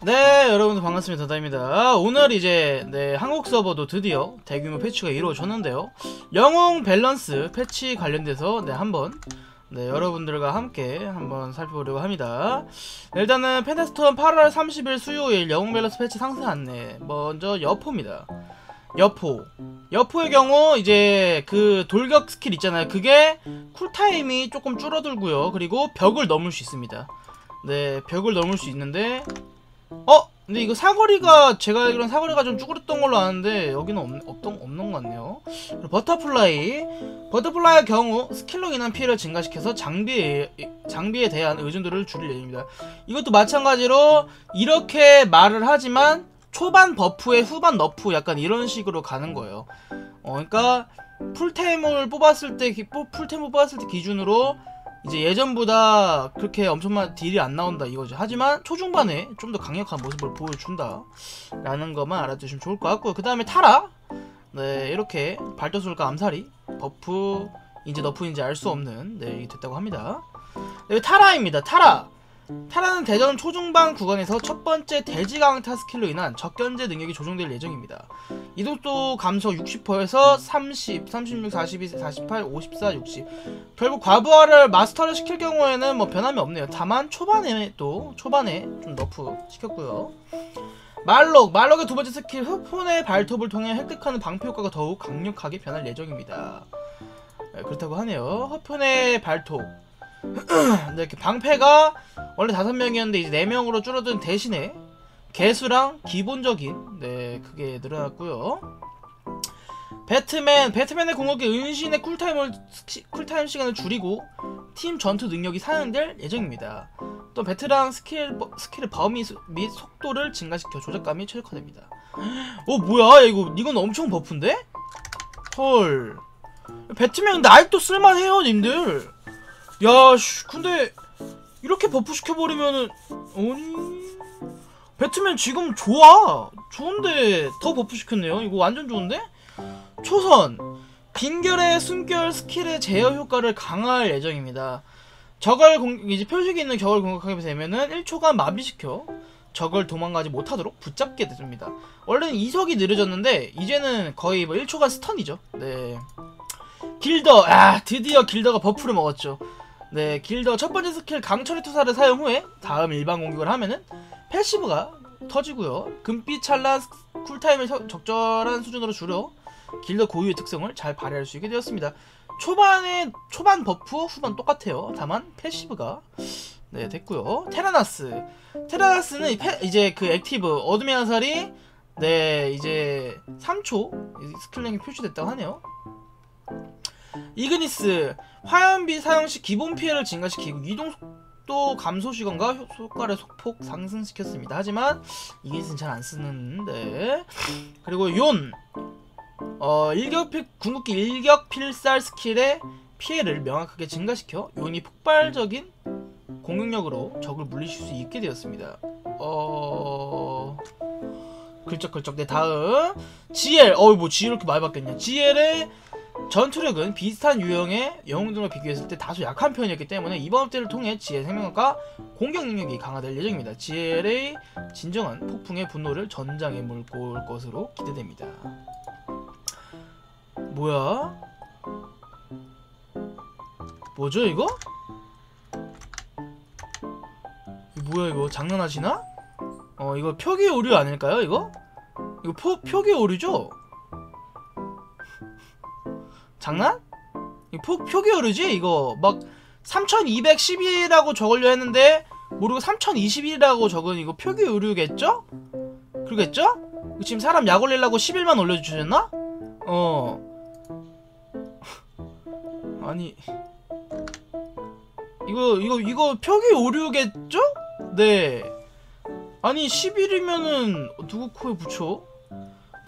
네 여러분들 반갑습니다. 다다입니다. 오늘 이제 네 한국 서버도 드디어 대규모 패치가 이루어졌는데요. 영웅 밸런스 패치 관련돼서 네 한번 네 여러분들과 함께 한번 살펴보려고 합니다. 일단은 펜타스톤 8월 30일 수요일 영웅 밸런스 패치 상세 안내 먼저 여포입니다. 여포. 여포의 경우 이제 그 돌격 스킬 있잖아요. 그게 쿨타임이 조금 줄어들고요. 그리고 벽을 넘을 수 있습니다. 네 벽을 넘을 수 있는데 어? 근데 이거 사거리가 제가 알기로는 사거리가 좀 쭈그렸던 걸로 아는데 여기는 없, 없던, 없는 것 같네요. 버터플라이. 버터플라이의 경우 스킬로 인한 피해를 증가시켜서 장비에, 장비에 대한 의존도를 줄일 예정입니다. 이것도 마찬가지로 이렇게 말을 하지만 초반 버프에 후반 너프 약간 이런 식으로 가는 거예요. 어 그러니까 풀템을 뽑았을 때 풀템을 뽑았을 때 기준으로 이제 예전보다 그렇게 엄청난 딜이 안 나온다 이거죠. 하지만 초중반에 좀 더 강력한 모습을 보여준다. 라는 것만 알아두시면 좋을 것 같고요. 그 다음에 타라. 네, 이렇게 발도술과 암살이 버프, 인지 너프인지 알 수 없는, 네, 이게 됐다고 합니다. 네, 타라입니다. 타라. 타라는 대전 초중반 구간에서 첫 번째 대지 강 타 스킬로 인한 적견제 능력이 조정될 예정입니다. 이동도 감소 60%에서 30, 36, 42, 48, 54, 60. 결국 과부하를 마스터를 시킬 경우에는 뭐 변함이 없네요. 다만 초반에 또 초반에 좀 너프 시켰고요. 말록 말록의 두 번째 스킬 흡혼의 발톱을 통해 획득하는 방패 효과가 더욱 강력하게 변할 예정입니다. 네, 그렇다고 하네요. 흡혼의 발톱. 네, 이렇게 방패가 원래 다섯 명이었는데 이제 네 명으로 줄어든 대신에 개수랑 기본적인 네 그게 늘어났고요. 배트맨 배트맨의 공격에 은신의 쿨타임을 시- 쿨타임 시간을 줄이고 팀 전투 능력이 상향될 예정입니다. 또 배트랑 스킬 버- 스킬의 범위 수- 및 속도를 증가시켜 조작감이 최적화됩니다. 어 뭐야 이거 이건 엄청 버프인데? 헐 배트맨 근데 아직도 쓸만해요 님들. 야 씨 근데 이렇게 버프 시켜버리면은 아니? 배트맨 지금 좋아. 좋은데 더 버프 시켰네요. 이거 완전 좋은데? 초선. 빈결의 숨결 스킬의 제어 효과를 강화할 예정입니다. 적을 공, 이제 표식이 있는 적을 공격하게 되면은 1초간 마비시켜 적을 도망가지 못하도록 붙잡게 됩니다. 원래는 이속이 느려졌는데 이제는 거의 뭐 1초간 스턴이죠. 네. 길더 아 드디어 길더가 버프를 먹었죠 네, 길더 첫 번째 스킬 강철의 투사를 사용 후에 다음 일반 공격을 하면은 패시브가 터지고요. 금빛 찰나 스- 쿨타임을 서- 적절한 수준으로 줄여 길더 고유의 특성을 잘 발휘할 수 있게 되었습니다. 초반에 초반 버프 후반 똑같아요. 다만 패시브가 네 됐고요. 테라나스 테라나스는 이 패- 이제 그 액티브 어둠의 화살이 네 이제 3초 스킬링이 표시됐다고 하네요. 이그니스 화염비 사용 시 기본 피해를 증가시키고 이동 속도 감소 시간과 효- 효과를 소폭 상승시켰습니다. 하지만 이그니스는 잘 안 쓰는데 그리고 욘 어, 일격 필, 궁극기 일격 필살 스킬의 피해를 명확하게 증가시켜 욘이 폭발적인 공격력으로 적을 물리칠 수 있게 되었습니다. 어 글쩍글쩍 네 다음 GL 어이 뭐 GL 이렇게 많이 바뀌었냐 GL의 전투력은 비슷한 유형의 영웅 등과 비교했을 때 다소 약한 편이었기 때문에 이번 업데이트를 통해 GL 생명력과 공격 능력이 강화될 예정입니다. GL의 진정한 폭풍의 분노를 전장에 몰고 올 것으로 기대됩니다. 뭐야? 뭐죠 이거? 뭐야 이거 장난하시나? 어 이거 표기 오류 아닐까요 이거? 이거 표, 표기 오류죠? 장난? 표, 표기 오류지? 이거 막 3212라고 적으려 했는데 모르고 3021이라고 적은 이거 표기 오류겠죠? 그러겠죠? 지금 사람 약 올리려고 10일만 올려주셨나? 어 아니 이거 이거 이거 표기 오류겠죠? 네 아니 10일이면은 누구 코에 붙여?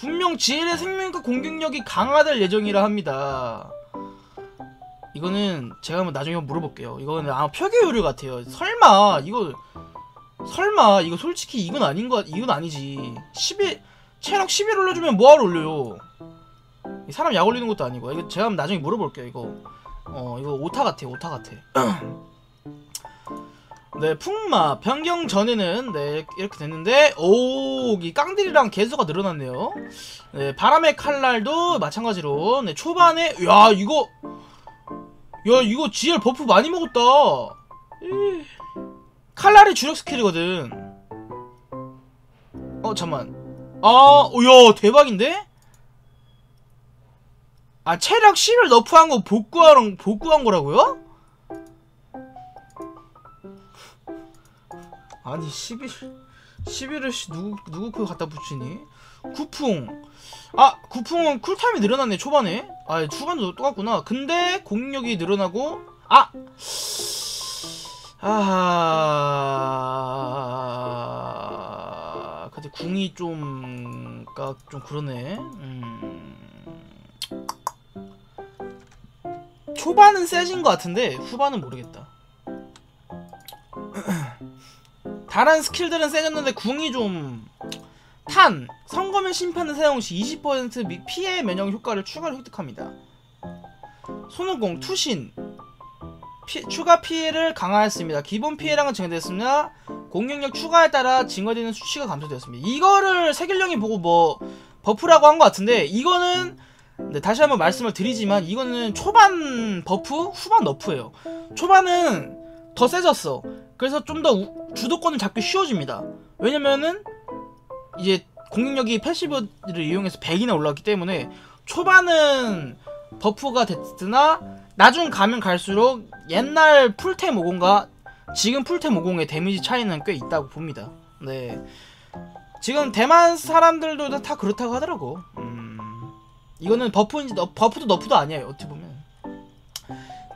분명 GL의 생명과 공격력이 강화될 예정이라 합니다. 이거는 제가 한번 나중에 한번 물어볼게요. 이거는 아마 표기 오류 같아요. 설마 이거 설마 이거 솔직히 이건 아닌 거 이건 아니지. 10일 체력 10일 올려주면 뭐하러 올려요? 이 사람 약 올리는 것도 아니고 이거 제가 한번 나중에 물어볼게요. 이거 어 이거 오타 같아요. 오타 같아. 네, 풍마 변경 전에는 네 이렇게 됐는데 오이 깡들이랑 개수가 늘어났네요. 네, 바람의 칼날도 마찬가지로 네 초반에 야 이거 야 이거 GL 버프 많이 먹었다. 이, 칼날이 주력 스킬이거든. 어 잠만. 아야 대박인데? 아 체력 10을 너프한 거 복구한 복구한 거라고요? 아니 11 11을 씨 누구 누구 그 갖다 붙이니? 구풍. 아 구풍은 쿨타임이 늘어났네 초반에. 아 초반도 똑같구나. 근데 공격력이 늘어나고 아! 아하 근데 궁이 좀가 좀 그러네. 음. 초반은 세진 것 같은데 후반은 모르겠다 다른 스킬들은 세졌는데 궁이 좀 탄, 성검의 심판을 사용 시 20% 미- 피해 면역 효과를 추가로 획득합니다. 손오공, 투신, 피- 추가 피해를 강화했습니다. 기본 피해량은 증가되었으나 공격력 추가에 따라 증가되는 수치가 감소되었습니다. 이거를 세길령이 보고 뭐 버프라고 한 것 같은데 이거는 네, 다시 한번 말씀을 드리지만 이거는 초반 버프, 후반 너프예요. 초반은 더 세졌어. 그래서 좀 더 주도권을 잡기 쉬워집니다. 왜냐면은 이제 공격력이 패시브를 이용해서 100이나 올라왔기 때문에 초반은 버프가 됐으나 나중 가면 갈수록 옛날 풀템 50과 지금 풀템 50의 데미지 차이는 꽤 있다고 봅니다. 네. 지금 대만 사람들도 다 그렇다고 하더라고. 음. 이거는 버프인지 너, 버프도 너프도 아니에요. 어떻게 보면.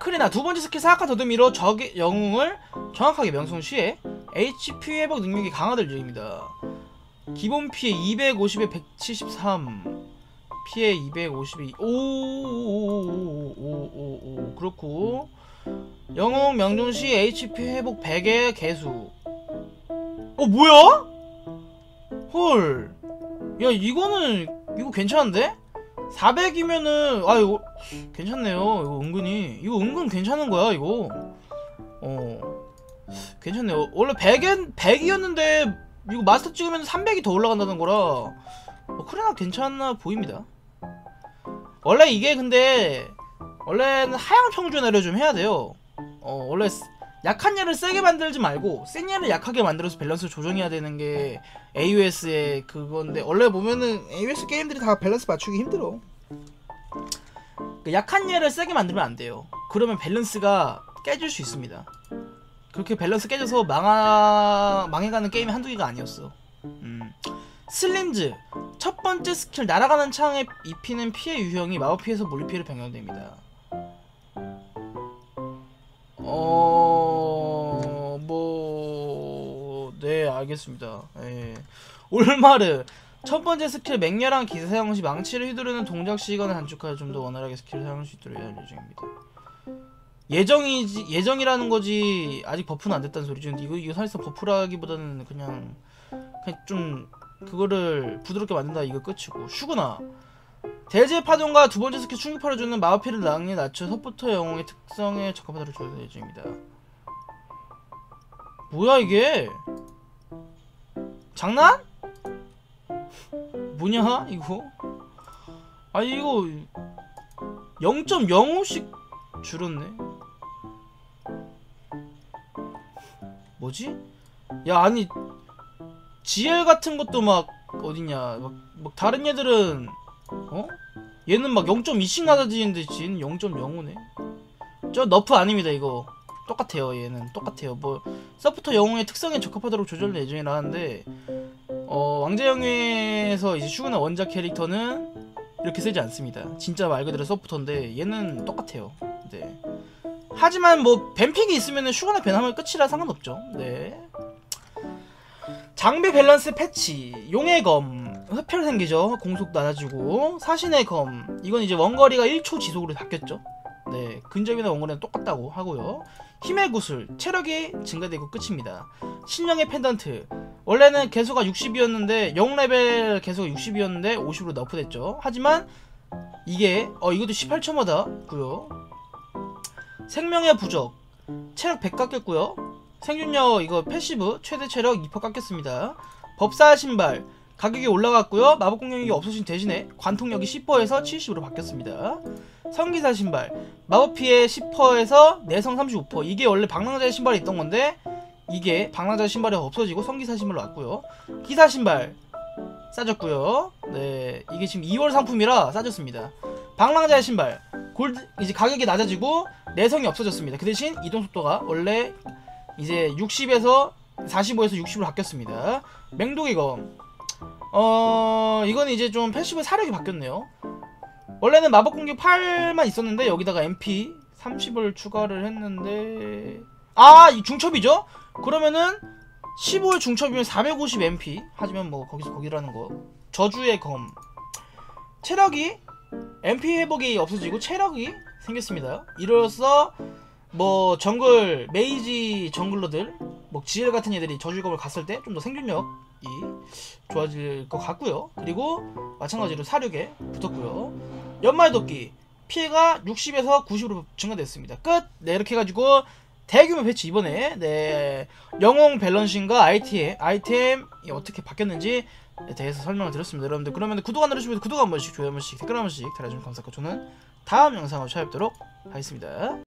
크리나 두 번째 스킬 사악한 더듬이로 적의 영웅을 정확하게 명성 시에 HP 회복 능력이 강화될 예정입니다. 기본 피해 250에 173 피해 252 오오오오오오오 그렇고 영웅 명중 시 HP 회복 100의 개수 어 뭐야? 헐. 야 이거는 이거 괜찮은데? 400이면은 아 이거 괜찮네요. 이거 은근히 이거 은근 괜찮은 거야 이거. 어 괜찮네요. 원래 100엔 100이었는데 이거 마스터 찍으면 300이 더 올라간다는 거라 어, 크레나 괜찮아 보입니다. 원래 이게 근데 원래는 하향 평준화를 좀 해야 돼요. 어 원래 스- 약한 얘를 세게 만들지 말고 센 얘를 약하게 만들어서 밸런스를 조정해야 되는 게 AOS의 그건데 원래 보면은 AOS 게임들이 다 밸런스 맞추기 힘들어. 그 약한 얘를 세게 만들면 안 돼요. 그러면 밸런스가 깨질 수 있습니다. 그렇게 밸런스 깨져서 망하 망해가는 게임이 한두 개가 아니었어. 음. 슬림즈 첫 번째 스킬 날아가는 창에 입히는 피해 유형이 마법 피해서 물리 피해로 변경됩니다. 어, 알겠습니다. 예. 올마르. 첫 번째 스킬 맹렬한 기세 사용 시 망치를 휘두르는 동작 시간을 단축하여 좀 더 원활하게 스킬을 사용할 수 있도록 할 예정입니다. 예정이지, 예정이라는 거지, 아직 버프는 안 됐다는 소리죠. 이거, 이거 사실상 버프라기보다는 그냥, 그냥 좀, 그거를 부드럽게 만든다, 이거 끝이고. 슈구나. 대지의 파동과 두 번째 스킬 충격파를 주는 마법피를 낭에 낮춰 서포터 영웅의 특성에 적합하도록 조절 예정입니다. 뭐야 이게? 장난? 뭐냐 이거? 아 이거 0.05씩 줄었네. 뭐지? 야 아니 GL 같은 것도 막 어디냐 막, 막 다른 얘들은 어? 얘는 막 0.2씩 낮아지는데 지는 0.05네. 저 너프 아닙니다 이거. 똑같아요 얘는 똑같아요. 뭐 서포터 영웅의 특성에 적합하도록 조절 예정이라는데 어 왕자 영웅에서 이제 슈그나 원작 캐릭터는 이렇게 쓰지 않습니다. 진짜 말 그대로 서포터인데 얘는 똑같아요. 네. 하지만 뭐 뱀픽이 있으면은 슈그나 벤하면 끝이라 상관없죠. 네. 장비 밸런스 패치 용의 검 흡혈 생기죠 공속 낮아지고 사신의 검 이건 이제 원거리가 1초 지속으로 바뀌었죠 네 근접이나 원거리는 똑같다고 하고요. 힘의 구슬 체력이 증가되고 끝입니다. 신령의 펜던트. 원래는 개수가 60이었는데 영웅 레벨 개수가 60이었는데 50으로 너프됐죠. 하지만 이게 어 이것도 18초마다 고요. 생명의 부적 체력 100 깎였고요. 생존력 이거 패시브 최대 체력 2% 깎였습니다. 법사 신발. 가격이 올라갔고요. 마법 공격력이 없어진 대신에 관통력이 10%에서 70으로 바뀌었습니다. 성기사 신발 마법 피해 10%에서 내성 35% 이게 원래 방랑자의 신발이 있던 건데 이게 방랑자 신발이 없어지고 성기사 신발로 왔고요. 기사 신발 싸졌고요. 네, 이게 지금 2월 상품이라 싸졌습니다. 방랑자의 신발 골드 이제 가격이 낮아지고 내성이 없어졌습니다. 그 대신 이동 속도가 원래 이제 60에서 45에서 60으로 바뀌었습니다. 맹독의 검. 어, 이건 이제 좀 패시브 사력이 바뀌었네요. 원래는 마법 공격 8만 있었는데 여기다가 MP 30을 추가를 했는데 아, 이 중첩이죠? 그러면은 15의 중첩이면 450 MP 하지만 뭐 거기서 거기라는 거. 저주의 검. 체력이 MP 회복이 없어지고 체력이 생겼습니다. 이로써 뭐 정글 메이지 정글러들 뭐 지엘 같은 애들이 저주검을 갔을 때 좀 더 생존력이 좋아질 것 같고요. 그리고 마찬가지로 사륙에 붙었고요. 연말 도끼 피해가 60에서 90으로 증가됐습니다. 끝. 네 이렇게 해가지고 대규모 패치 이번에 네 영웅 밸런싱과 아이템 아이템이 어떻게 바뀌었는지 대해서 설명을 드렸습니다. 여러분들 그러면 구독 안 누르시면 구독 한 번씩 좋아요 한 번씩 댓글 한 번씩 달아주면 감사하고 저는 다음 영상으로 찾아뵙도록 하겠습니다.